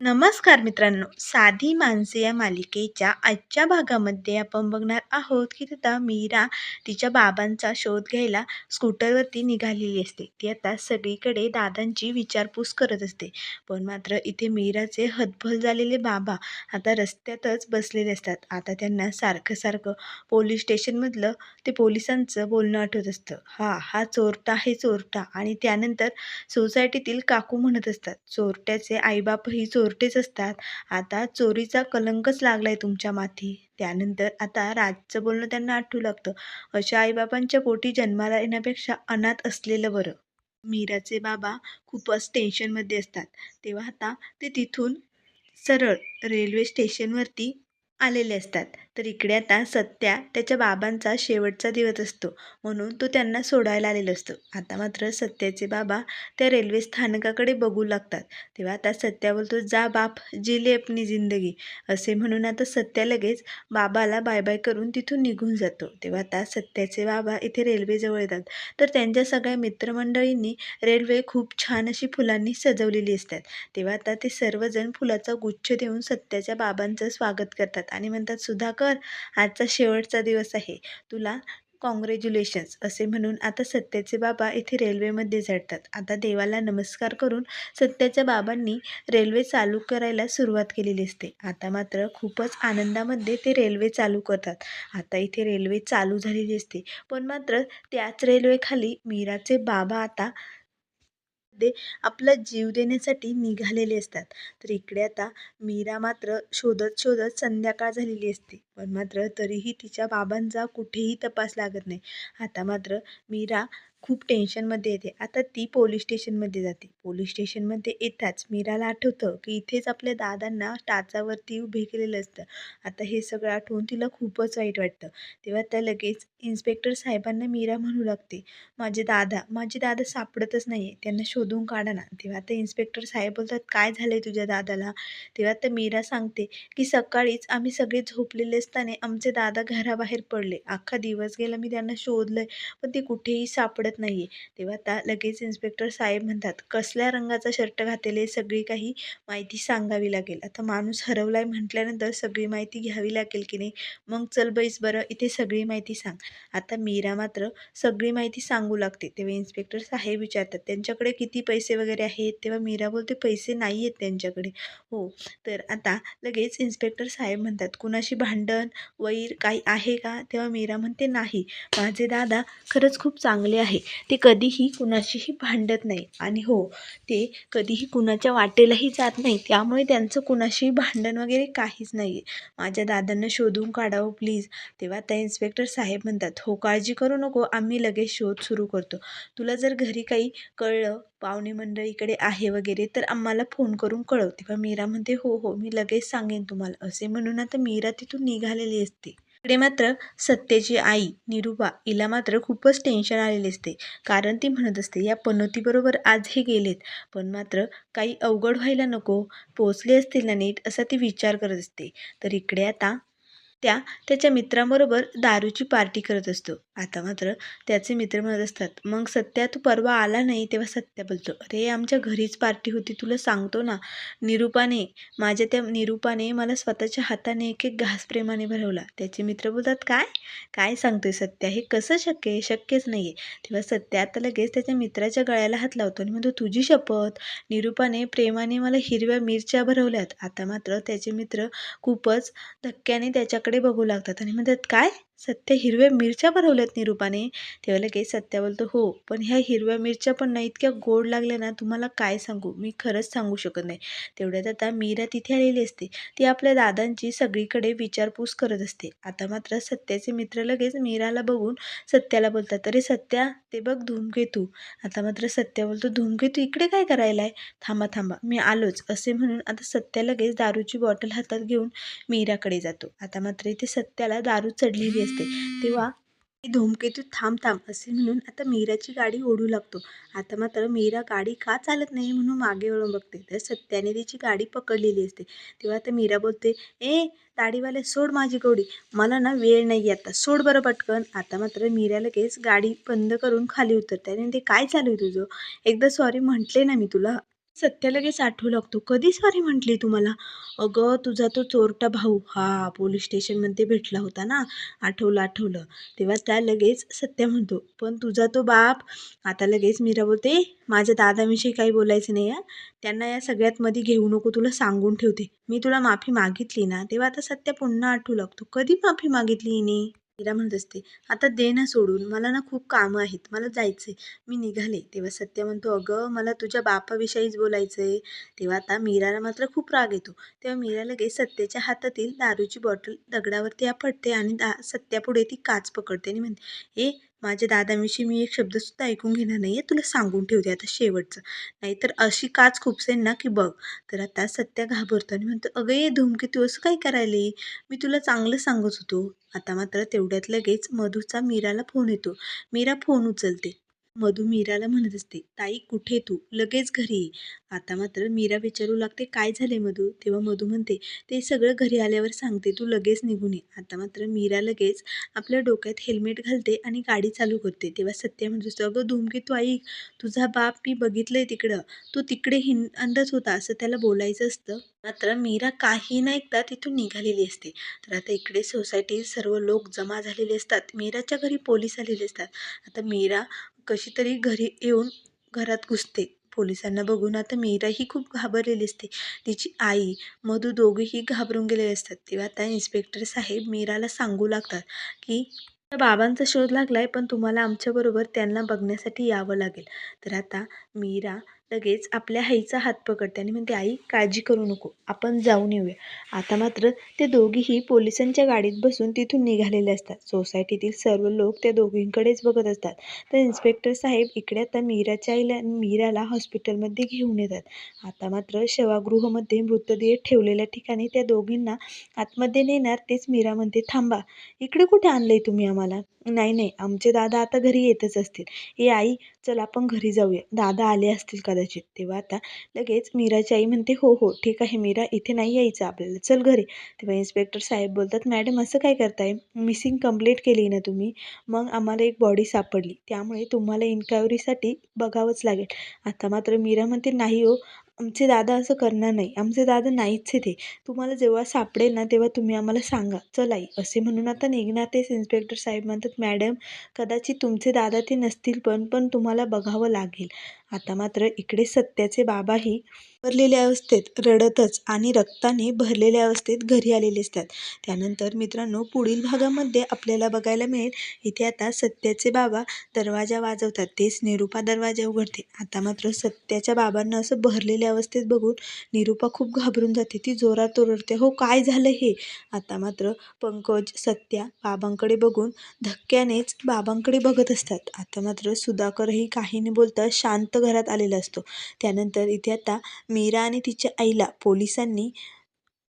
नमस्कार मित्रांनो साधी माणसे या मालिकेच्या आजच्या भागामध्ये आपण बघणार आहोत की तिथं मीरा तिच्या बाबांचा शोध घ्यायला स्कूटरवरती निघालेली असते. ती आता सगळीकडे दादांची विचारपूस करत असते. पण मात्र इथे मीराचे हतबल झालेले बाबा आता रस्त्यातच बसलेले असतात. आता त्यांना सारखं सारखं पोलीस स्टेशनमधलं ते पोलिसांचं बोलणं आठवत असतं. हा हा चोरटा हे चोरटा. आणि त्यानंतर सोसायटीतील काकू म्हणत असतात चोरट्याचे आईबापही चोर चोरटेच असतात. आता चोरीचा कलंकच लागलाय तुमच्या माथी. त्यानंतर आता राजचं बोलणं त्यांना आठवू लागतं. अशा आईबाबांच्या पोटी जन्माला येण्यापेक्षा अनाथ असलेलं बरं. मीराचे बाबा खूपच टेन्शनमध्ये असतात. तेव्हा आता ते तिथून सरळ रेल्वे स्टेशनवरती आलेले असतात. तर इकडे आता सत्या त्याच्या बाबांचा शेवटचा दिवस असतो. म्हणून तो त्यांना सोडायला आलेला असतो. आता मात्र सत्याचे बाबा त्या रेल्वे स्थानकाकडे बघू लागतात. तेव्हा आता सत्या बोलतो जा बाप जिले अपनी जिंदगी. असे म्हणून आता सत्या लगेच बाबाला बाय बाय करून तिथून निघून जातो. तेव्हा आता सत्याचे बाबा इथे रेल्वेजवळ येतात. तर त्यांच्या सगळ्या मित्रमंडळींनी रेल्वे खूप छान अशी फुलांनी सजवलेली असतात. तेव्हा आता ते सर्वजण फुलाचा गुच्छ देऊन सत्याच्या बाबांचं स्वागत करतात. आणि म्हणतात सुधाकर आजचा शेवटचा दिवस आहे. तुला कॉंग्रॅच्युलेशन्स असे म्हणून आता सत्याचे बाबा इथे रेल्वेमध्ये झडतात. आता देवाला नमस्कार करून सत्याच्या बाबांनी रेल्वे चालू करायला सुरुवात केलेली असते. आता मात्र खूपच आनंदामध्ये ते रेल्वे चालू करतात. आता इथे रेल्वे चालू झालेली असते. पण मात्र त्याच रेल्वेखाली मीराचे बाबा आता ते आपला जीव देण्यासाठी निघालेले असतात. तर इकडे आता मीरा मात्र शोधत शोधत संध्याकाळ झालेली असते. पण मात्र तरीही तिच्या बाबांचा कुठेही तपास लागत नाही. आता मात्र मीरा खूप टेन्शनमध्ये येते. आता ती पोलीस स्टेशनमध्ये जाते. पोलीस स्टेशनमध्ये येताच मीराला आठवतं की इथेच आपल्या दादांना टाचावरती उभे केलेलं असतं. आता हे सगळं आठवून तिला खूपच वाईट वाटतं. तेव्हा त्या लगेच इन्स्पेक्टर साहेबांना मीरा म्हणू लागते माझे दादा माझे दादा सापडतच नाही आहे त्यांना शोधून काढा ना. तेव्हा ते इन्स्पेक्टर साहेब बोलतात काय झालं आहे तुझ्या दादाला? तेव्हा तर मीरा सांगते की सकाळीच आम्ही सगळे झोपलेले असताना आमचे दादा घराबाहेर पडले. अख्खा दिवस गेला मी त्यांना शोधलं आहे पण ते कुठेही सापडत नाही आहे तेव्हा आता लगेच इन्स्पेक्टर साहेब म्हणतात कसल्या रंगाचा शर्ट घातलेले सगळी काही माहिती सांगावी लागेल. आता माणूस हरवला आहे म्हटल्यानंतर सगळी माहिती घ्यावी लागेल की नाही? मग चल बैस बरं इथे सगळी माहिती सांग. आता मीरा मात्र सगळी माहिती सांगू लागते. तेव्हा इन्स्पेक्टर साहेब विचारतात त्यांच्याकडे किती पैसे वगैरे आहेत? तेव्हा मीरा बोलते पैसे नाही आहेत त्यांच्याकडे. हो तर आता लगेच इन्स्पेक्टर साहेब म्हणतात कुणाशी भांडण वैर काही आहे का? तेव्हा मीरा म्हणते नाही. माझे दादा खरंच खूप चांगले आहे. ते कधीही कुणाशीही भांडत नाही. आणि हो ते कधीही कुणाच्या वाटेलाही जात नाही. त्यामुळे त्यांचं कुणाशीही भांडण वगैरे काहीच नाही आहे माझ्या दादांना शोधून काढावं प्लीज. तेव्हा त्या इन्स्पेक्टर साहेब म्हणतात हो काळजी करू नको. आम्ही लगेच शोध सुरू करतो. तुला जर घरी काही कळलं पाहुणे मंडळीकडे आहे वगैरे तर आम्हाला फोन करून कळव तेव्हा मीरा म्हणते हो हो मी लगेच सांगेन तुम्हाला. असे म्हणून आता मीरा तिथून निघालेली असते. इकडे मात्र सत्याची आई निरुपा हिला मात्र खूपच टेन्शन आलेले असते. कारण ती म्हणत असते या पनोतीबरोबर आज हे गेलेत पण मात्र काही अवघड व्हायला नको. पोचले असतील ना नीट? असा ती विचार करत असते. तर इकडे आता त्या त्याच्या मित्रांबरोबर दारूची पार्टी करत असतो. आता मात्र त्याचे मित्र म्हणत असतात मग सत्या तू परवा आला नाही तेव्हा सत्या बोलतो. अरे आमच्या घरीच पार्टी होती तुला सांगतो ना. निरूपाने माझ्या त्या निरूपाने मला स्वतःच्या हाताने एक एक घास प्रेमाने भरवला. त्याचे मित्र बोलतात काय? काय सांगतोय सत्या? हे कसं शक्य आहे? शक्यच नाही आहे तेव्हा सत्या आता लगेच त्याच्या मित्राच्या गळ्याला हात लावतो आणि म्हणतो तुझी शपथ. निरूपाने प्रेमाने मला हिरव्या मिरच्या भरवल्यात. आता मात्र त्याचे मित्र खूपच धक्क्याने त्याच्याकडे बघू लागतात आणि म्हणतात काय? सत्या हिरव्या मिरच्या भरवल्यात निरूपाने. तेव्हा लगेच सत्या बोलतो. हो पण ह्या हिरव्या मिरच्या पण ना इतक्या गोड लागल्या ना तुम्हाला काय सांगू? मी खरंच सांगू शकत नाही. तेवढ्यात आता मीरा तिथे आलेली असते. ती आपल्या दादांची सगळीकडे विचारपूस करत असते. आता मात्र सत्याचे मित्र लगेच मीराला बघून सत्याला बोलतात अरे सत्या ते बघ धूमकेतू आता मात्र सत्या बोलतो धूमकेतू इकडे काय करायला आहे थांबा थांबा मी आलोच. असे म्हणून आता सत्या लगेच दारूची बॉटल हातात घेऊन मीराकडे जातो. आता मात्र इथे सत्याला दारू चढलेली असते तेव्हा धूमकेतू थांब थांब असे म्हणून आता मीराची गाडी ओढू लागतो. आता मात्र मीरा गाडी का चालत नाही म्हणून मागे वळून बघते. तर सत्याने तिची गाडी पकडलेली असते. तेव्हा आता मीरा बोलते ए गाडीवाले सोड माझी गोडी. मला ना वेळ नाही आता. सोड बरं पटकन. आता मात्र मीरा लगेच गाडी बंद करून खाली उतरते. आणि ते काय चालू आहे तुझं? एकदा सॉरी म्हटले ना मी तुला. सत्य लगेच आठवू लागतो. कधी सॉरी म्हटली तुम्हाला? अगं तुझा तो चोरटा भाऊ. हा पोलीस स्टेशनमध्ये भेटला होता ना? आठवलं आठवलं. तेव्हा त्या लगेच सत्य म्हणतो पण तुझा तो बाप आता लगेच मीरा बोलते माझ्या दादाविषयी काही बोलायचं नाही आहे त्यांना या सगळ्यात मध्ये घेऊ नको तुला सांगून ठेवते. मी तुला माफी मागितली ना? तेव्हा आता सत्य पुन्हा आठवू लागतो. कधी माफी मागितली हिने? मीरा म्हणत असते आता दे ना सोडून मला ना खूप कामं आहेत मला जायचं आहे मी निघाले. तेव्हा सत्य म्हणतो अगं मला तुझ्या बापाविषयीच बोलायचं आहे तेव्हा आता मीराला मात्र खूप राग येतो. तेव्हा मीरा लगेच सत्याच्या हातातील दारूची बॉटल दगडावरती आपटते आणि दा सत्यापुढे ती काच पकडते आणि म्हणते ए माझ्या दादाविषयी मी एक शब्दसुद्धा ऐकून घेणार नाही आहे तुला सांगून ठेवते आता शेवटचं. नाहीतर अशी काच खुपसेन ना की बघ. तर आता सत्या घाबरतो आणि म्हणतो अगं ये धूमकी तू असं काय करायली मी तुला चांगलं सांगत होतो. आता मात्र तेवढ्यात लगेच मधूचा मीराला फोन येतो. मीरा फोन उचलते. मधू मीराला म्हणत असते ताई कुठे तू? लगेच घरी ये. आता मात्र मीरा विचारू लागते काय झाले मधू? तेव्हा मधू म्हणते ते सगळं घरी आल्यावर सांगते तू लगेच निघून ये. आता मात्र मीरा लगेच आपल्या डोक्यात हेल्मेट घालते आणि गाडी चालू करते. तेव्हा सत्य म्हणत असतो अगं धूमकी तू ऐक तुझा बाप मी बघितलंय तिकडं. तू तिकडे हिं अंदाज होता असं त्याला बोलायचं असतं. मात्र मीरा काही न ऐकता तिथून निघालेली असते. तर आता इकडे सोसायटीत सर्व लोक जमा झालेले असतात. मीराच्या घरी पोलीस आलेले असतात. आता मीरा कशी तरी घरी येऊन घरात घुसते. पोलिसांना बघून आता मीरा ही खूप घाबरलेली असते. तिची आई मधू दोघेही घाबरून गेलेले असतात. तेव्हा आता इन्स्पेक्टर साहेब मीराला सांगू लागतात की बाबांचा शोध लागलाय पण तुम्हाला आमच्याबरोबर त्यांना बघण्यासाठी यावं लागेल. तर आता मीरा लगेच आपल्या आईचा हात पकडते आणि म्हणते आई काळजी करू नको आपण जाऊन येऊया. आता मात्र ते दोघीही पोलिसांच्या गाडीत बसून तिथून निघालेले असतात. सोसायटीतील सर्व लोक त्या दोघींकडेच बघत असतात. तर इन्स्पेक्टर साहेब इकडे आता मीराच्या आईला मीराला हॉस्पिटलमध्ये घेऊन येतात. आता मात्र शवागृहामध्ये मृतदेह ठेवलेल्या ठिकाणी त्या दोघींना आतमध्ये नेणार तेच मीरा म्हणते थांबा इकडे कुठे आणलंय तुम्ही आम्हाला? नाही नाही. आमचे दादा आता घरी येतच असतील. ए आई चल आपण घरी जाऊया. दादा आले असतील कदाचित. तेव्हा आता लगेच मीराची आई म्हणते हो हो ठीक आहे मीरा इथे नाही यायचं आपल्याला. चल घरी. तेव्हा इन्स्पेक्टर साहेब बोलतात मॅडम असं काय करताय? मिसिंग कंप्लेंट केली ना तुम्ही? मग आम्हाला एक बॉडी सापडली. त्यामुळे तुम्हाला इन्क्वायरीसाठी बघावंच लागेल. आता मात्र मीरा म्हणते नाही हो आमचे दादा असं करणार नाही. आमचे दादा नाहीच ते. तुम्हाला जेव्हा सापडेल ना तेव्हा तुम्ही आम्हाला सांगा. चला आई असे म्हणून आता निघणार तेच इन्स्पेक्टर साहेब. म्हणतात मॅडम कदाचित तुमचे दादा ते नसतील पण पण तुम्हाला बघावं लागेल. आता मात्र इकडे सत्याचे बाबाही भरलेल्या अवस्थेत रडतच आणि रक्ताने भरलेल्या अवस्थेत घरी आलेले असतात. त्यानंतर मित्रांनो पुढील भागामध्ये आपल्याला बघायला मिळेल. इथे आता सत्याचे बाबा दरवाजा वाजवतात. तेच निरूपा दरवाजा उघडते. आता मात्र सत्याच्या बाबांना असं भरलेल्या अवस्थेत बघून निरूपा खूप घाबरून जाते. ती जोरात ओरडते हो काय झालं हे? आता मात्र पंकज सत्या बाबांकडे बघून धक्क्यानेच बाबांकडे बघत असतात. आता मात्र सुधाकरही काही न बोलता शांत घरात आलेला असतो. त्यानंतर इथे आता मीरा आणि तिच्या आईला पोलिसांनी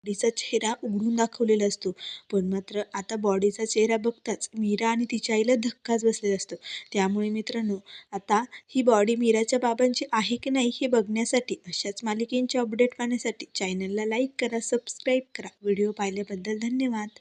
बॉडीचा चेहरा उघडून दाखवलेला असतो. पण मात्र आता बॉडीचा चेहरा बघताच मीरा आणि तिच्या आईला धक्काच बसलेला असतो. त्यामुळे मित्रांनो आता ही बॉडी मीराच्या बाबांची आहे की नाही हे बघण्यासाठी अशाच मालिकेंचे अपडेट पाहण्यासाठी चॅनलला लाईक करा सबस्क्राईब करा. व्हिडिओ पाहिल्याबद्दल धन्यवाद.